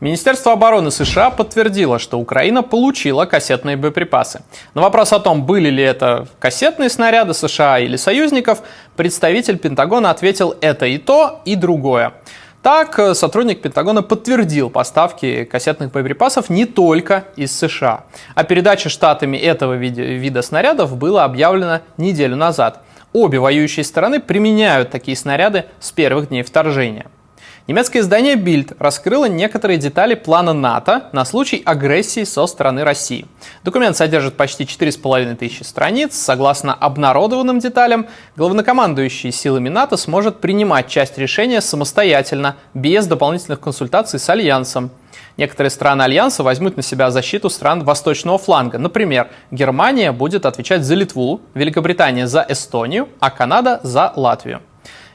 Министерство обороны США подтвердило, что Украина получила кассетные боеприпасы. На вопрос о том, были ли это кассетные снаряды США или союзников, представитель Пентагона ответил «это и то, и другое». Так, э, сотрудник Пентагона подтвердил поставки кассетных боеприпасов не только из США. А передача штатами этого вида, снарядов была объявлена неделю назад. Обе воюющие стороны применяют такие снаряды с первых дней вторжения. Немецкое издание Bild раскрыло некоторые детали плана НАТО на случай агрессии со стороны России. Документ содержит почти 4,5 тысячи страниц. Согласно обнародованным деталям, главнокомандующий силами НАТО сможет принимать часть решения самостоятельно, без дополнительных консультаций с Альянсом. Некоторые страны Альянса возьмут на себя защиту стран восточного фланга. Например, Германия будет отвечать за Литву, Великобритания за Эстонию, а Канада за Латвию.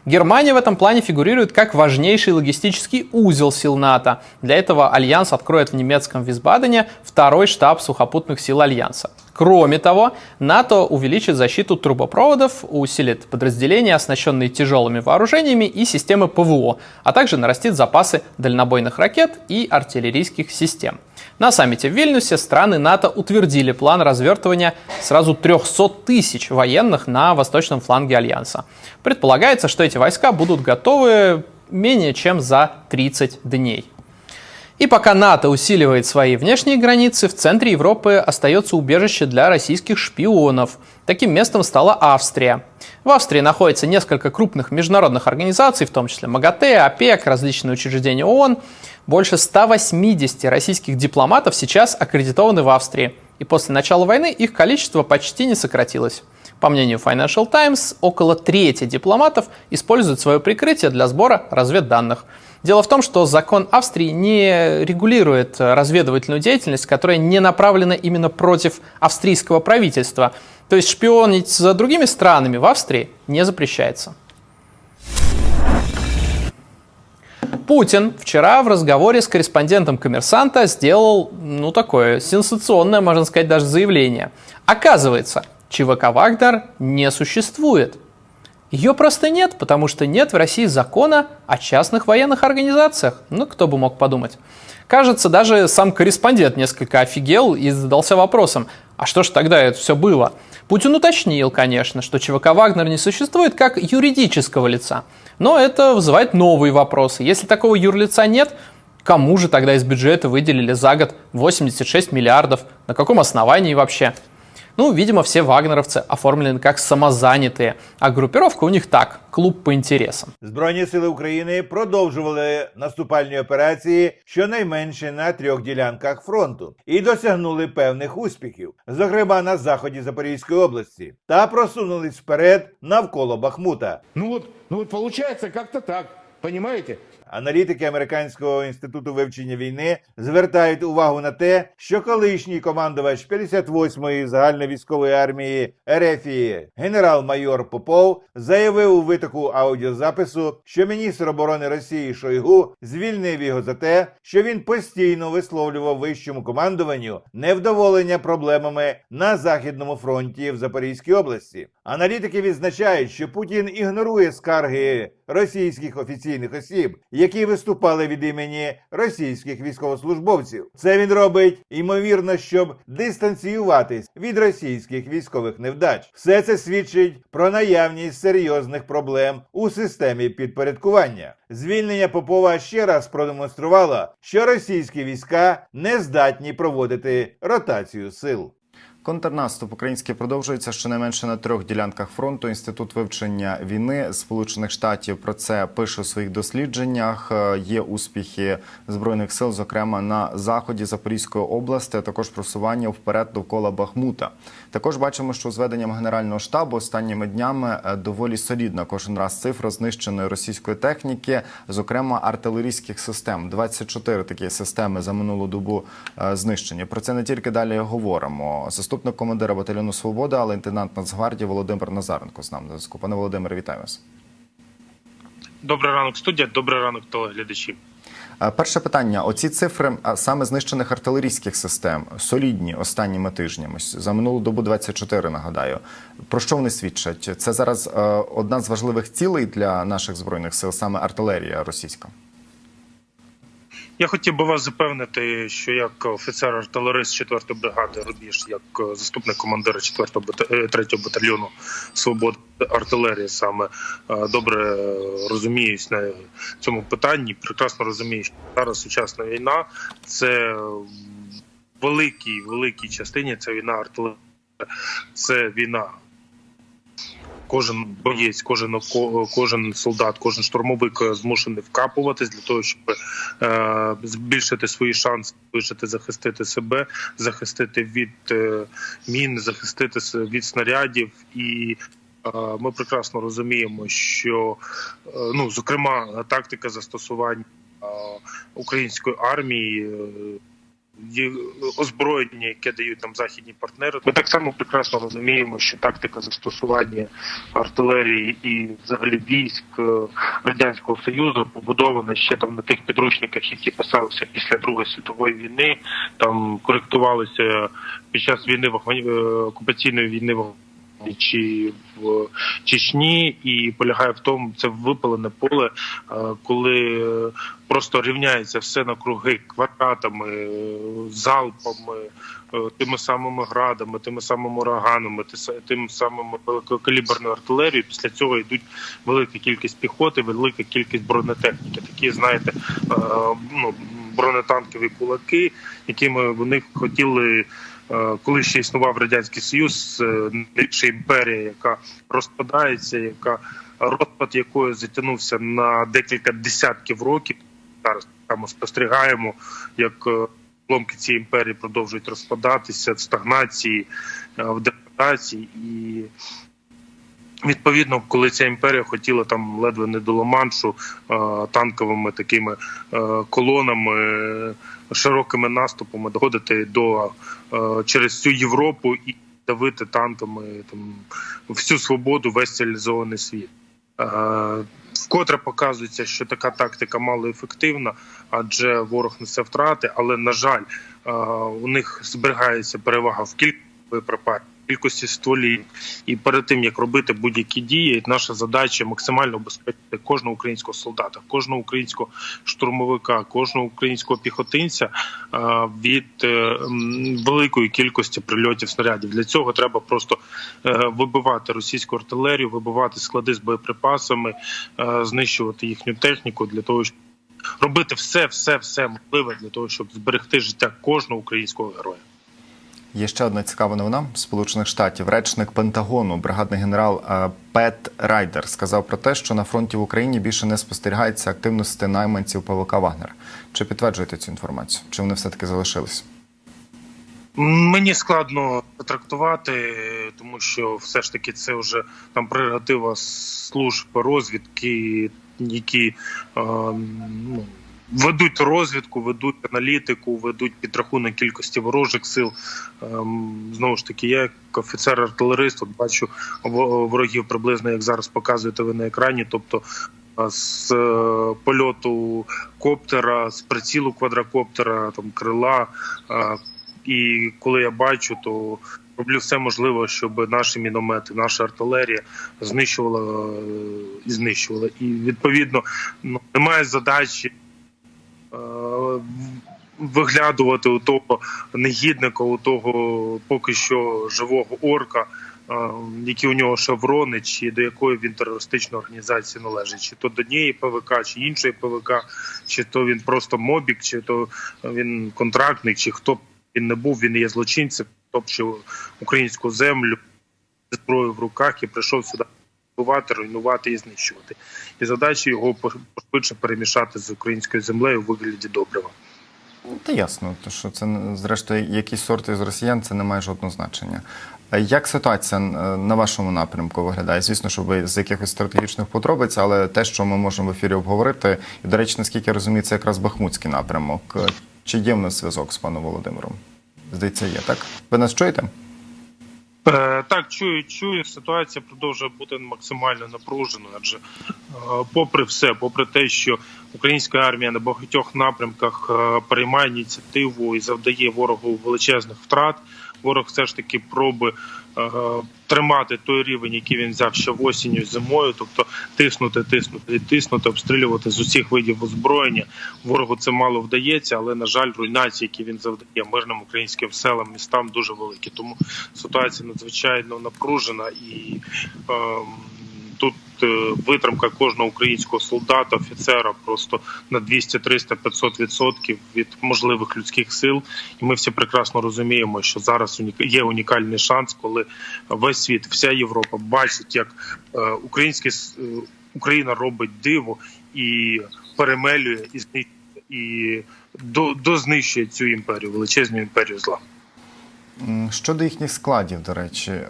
Германия в этом плане фигурирует как важнейший логистический узел сил НАТО. Для этого Альянс откроет в немецком Висбадене второй штаб сухопутных сил Альянса. Кроме того, НАТО увеличит защиту трубопроводов, усилит подразделения, оснащенные тяжелыми вооружениями и системы ПВО, а также нарастит запасы дальнобойных ракет и артиллерийских систем. На саммите в Вильнюсе страны НАТО утвердили план развертывания сразу 300 тысяч военных на восточном фланге Альянса. Предполагается, что эти войска будут готовы менее чем за 30 дней. И пока НАТО усиливает свои внешние границы, в центре Европы остается убежище для российских шпионов. Таким местом стала Австрия. В Австрии находится несколько крупных международных организаций, в том числе МАГАТЭ, ОПЕК, различные учреждения ООН. Больше 180 российских дипломатов сейчас аккредитованы в Австрии. И после начала войны их количество почти не сократилось. По мнению Financial Times, около трети дипломатов используют свое прикрытие для сбора разведданных – Дело в том, что закон Австрии не регулирует разведывательную деятельность, которая не направлена именно против австрийского правительства. То есть шпионить за другими странами в Австрии не запрещается. Путин вчера в разговоре с корреспондентом коммерсанта сделал, ну, такое сенсационное, можно сказать, даже заявление. Оказывается, ЧВК «Вагнер» не существует – ее просто нет, потому что нет в России закона о частных военных организациях. Ну, кто бы мог подумать. Кажется, даже сам корреспондент несколько офигел и задался вопросом, а что ж тогда это все было? Путин уточнил, конечно, что ЧВК «Вагнер» не существует как юридического лица. Но это вызывает новые вопросы. Если такого юрлица нет, кому же тогда из бюджета выделили за год 86 миллиардов? На каком основании вообще? Ну, видимо, все вагнеровцы оформлены как самозанятые, а группировка у них так клуб по інтересам. Збройні сили України продовжували наступальні операції щонайменше на трьох ділянках фронту і досягнули певних успіхів, зокрема на заході Запорізької області, та просунулись вперед навколо Бахмута. Ну вот, ну вот получается как-то так, понимаете? Аналітики Американського інституту вивчення війни звертають увагу на те, що колишній командувач 58-ї загальновійськової армії Ерефії генерал-майор Попов заявив у витоку аудіозапису, що міністр оборони Росії Шойгу звільнив його за те, що він постійно висловлював вищому командуванню невдоволення проблемами на західному фронті в Запорізькій області. Аналітики відзначають, що Путін ігнорує скарги російських офіційних осіб, які виступали від імені російських військовослужбовців. Це він робить ймовірно, щоб дистанціюватись від російських військових невдач. Все це свідчить про наявність серйозних проблем у системі підпорядкування. Звільнення Попова ще раз продемонструвало, що російські війська не здатні проводити ротацію сил. Контрнаступ український продовжується щонайменше на трьох ділянках фронту. Інститут вивчення війни Сполучених Штатів про це пише у своїх дослідженнях. Е, Є успіхи збройних сил, зокрема на заході Запорізької області, а також просування вперед довкола Бахмута. Також бачимо, що зведенням генерального штабу останніми днями е, доволі солідна кожен раз цифра знищеної російської техніки, зокрема артилерійських систем. 24 такі системи за минулу добу е, знищені. Про це не тільки далі говоримо. Заступник командира батальйону Свобода, лейтенант Нацгвардії Володимир Назаренко з нами на зв'язку. Пане Володимире, вітаю вас. Добрий ранок, студія. Добрий ранок, телеглядачі. Е, Перше питання: оці цифри саме знищених артилерійських систем солідні останніми тижнями. За минулу добу 24, нагадаю. Про що вони свідчать? Це зараз е, одна з важливих цілей для наших збройних сил, саме артилерія російська. Я хотів би вас запевнити, що як офіцер-артилерист 4-ї бригади Рубіж, як е, заступник командира 4-го бата- е, 3-го батальйону Свобода артилерії саме е, добре розуміюсь на цьому питанні. Прекрасно розумію, що зараз сучасна війна це великій великій частині це війна артилерії, це війна Кожен боєць, кожен око- кожен солдат, кожен штурмовик змушений вкапуватись для того, щоб е, збільшити свої шанси, вижити, захистити себе, захистити від е, мін, захистити від снарядів. І е, ми прекрасно розуміємо, що ну зокрема тактика застосування української армії. Озброєння, яке дають нам західні партнери. Ми так само прекрасно розуміємо, що тактика застосування артилерії і взагалі військ е, радянського союзу побудована ще там на тих підручниках, які писалися після Другої світової війни. Там коректувалися під час війни в е, окупаційної війни в чи в Чечні, і полягає в тому, це випалене поле, е, коли е, просто рівняється все навкруги квадратами, е, залпами, тими самими градами, тими самими ураганами, тим самим великокаліберною артилерією. Після цього йдуть велика кількість піхоти, велика кількість бронетехніки. Такі, знаєте, ну, бронетанкові кулаки, якими вони хотіли. Е, Коли ще існував радянський союз, е, найбільша імперія, яка розпадається, яка розпад якої затягнувся на декілька десятків років. Зараз ми спостерігаємо, як е, ломки цієї імперії продовжують розпадатися в стагнації, в депортації і. Відповідно, коли ця імперія хотіла там ледве не до Ла-Маншу е, танковими такими е, колонами, широкими наступами доходити до е, через всю Європу і давити танками там всю свободу, весь цивілізований світ. Вкотре показується, що така тактика мало ефективна, адже ворог несе втрати. Але на жаль, у них зберігається перевага в кількості боєприпасів, кількості стволів. І перед тим як робити будь-які дії, наша задача максимально обезпечити кожного українського солдата, кожного українського штурмовика, кожного українського піхотинця е, від е, великої кількості прильотів снарядів. Для цього треба просто е, вибивати російську артилерію, вибивати склади з боєприпасами, знищувати їхню техніку для того, щоб робити все, все, все можливе для того, щоб зберегти життя кожного українського героя. Є ще одна цікава новина Сполучених Штатів. Речник Пентагону, бригадний генерал е, Пет Райдер, сказав про те, що на фронті в Україні більше не спостерігається активності найманців ПВК Вагнер. Чи підтверджуєте цю інформацію? Чи вони все таки залишились? Мені складно трактувати, тому що все ж таки це вже там прерогатива служб розвідки, які е, ну, ведуть розвідку, ведуть аналітику, ведуть підрахунок кількості ворожих сил. Ем, Знову ж таки, я як офіцер-артилерист бачу во- ворогів приблизно як зараз показуєте ви на екрані, тобто. З е, польоту коптера, з прицілу квадрокоптера, там крила, е, і коли я бачу, то роблю все можливе, щоб наші міномети, наша артилерія знищувала е, і знищувала. І відповідно ну, немає задачі е, виглядувати у того негідника, у того поки що живого орка. е, Які у нього шеврони, чи до якої він терористичної організації належить, чи то до однієї ПВК, чи іншої ПВК, чи то він просто мобік, чи то він контрактник, чи хто б він не був, він є злочинцем, топчив українську землю зі зброєю в руках і прийшов сюди вбивати, руйнувати і знищувати. І задача його пошвидше перемішати з українською землею у вигляді добрива. Та ясно, то що це зрештою якісь сорти з росіян, це не має жодного значення. Як ситуація е, на вашому напрямку виглядає? Звісно, що ви з якихось стратегічних подробиць, але те, що ми можемо в ефірі обговорити, і, до речі, наскільки я розумію, це якраз Бахмутський напрямок. Чи є в нас зв'язок з паном Володимиром? Здається, є, так? Ви нас чуєте? Е, Так, чую, чую. Ситуація продовжує бути максимально напруженою, адже е, попри все, попри те, що українська армія на багатьох напрямках е, приймає ініціативу і завдає ворогу величезних втрат, Ворог все ж таки проби е, тримати той рівень, який він взяв ще в осінню зимою, тобто тиснути, тиснути тиснути, обстрілювати з усіх видів озброєння. Ворогу це мало вдається, але на жаль, руйнації, які він завдає мирним українським селам, містам, дуже великі. Тому ситуація надзвичайно напружена і. е, витримка кожного українського солдата, офіцера просто на 200, 300, 500 відсотків від можливих людських сил. І ми всі прекрасно розуміємо, що зараз є унікальний шанс, коли весь світ, вся Європа бачить, як е, український с- е, Україна робить диво і перемелює і і до, дознищує цю імперію, величезну імперію зла. Щодо їхніх складів, до речі,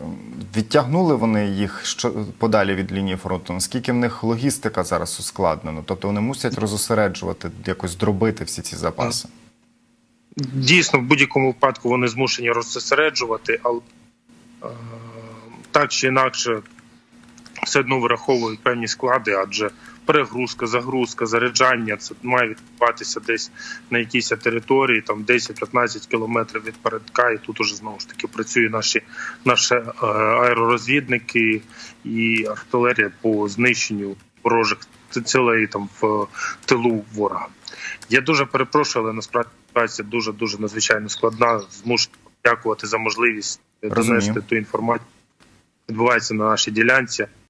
відтягнули вони їх подалі від лінії фронту. Наскільки в них логістика зараз ускладнена? Тобто вони мусять розосереджувати, якось дробити всі ці запаси. Дійсно, в будь-якому випадку вони змушені розсереджувати, але е, так чи інакше все одно вираховують певні склади, адже перегрузка, загрузка, заряджання це має відбуватися десь на якійсь території, там 10-15 кілометрів від передка, і тут уже знову ж таки працюють наші, наші е, аеророзвідники і артилерія по знищенню ворожих цілей там в тилу ворога. Я дуже перепрошую, але насправді ситуація дуже дуже надзвичайно складна. Змушу дякувати за можливість Розумію. донести ту інформацію. Відбувається на нашій ділянці.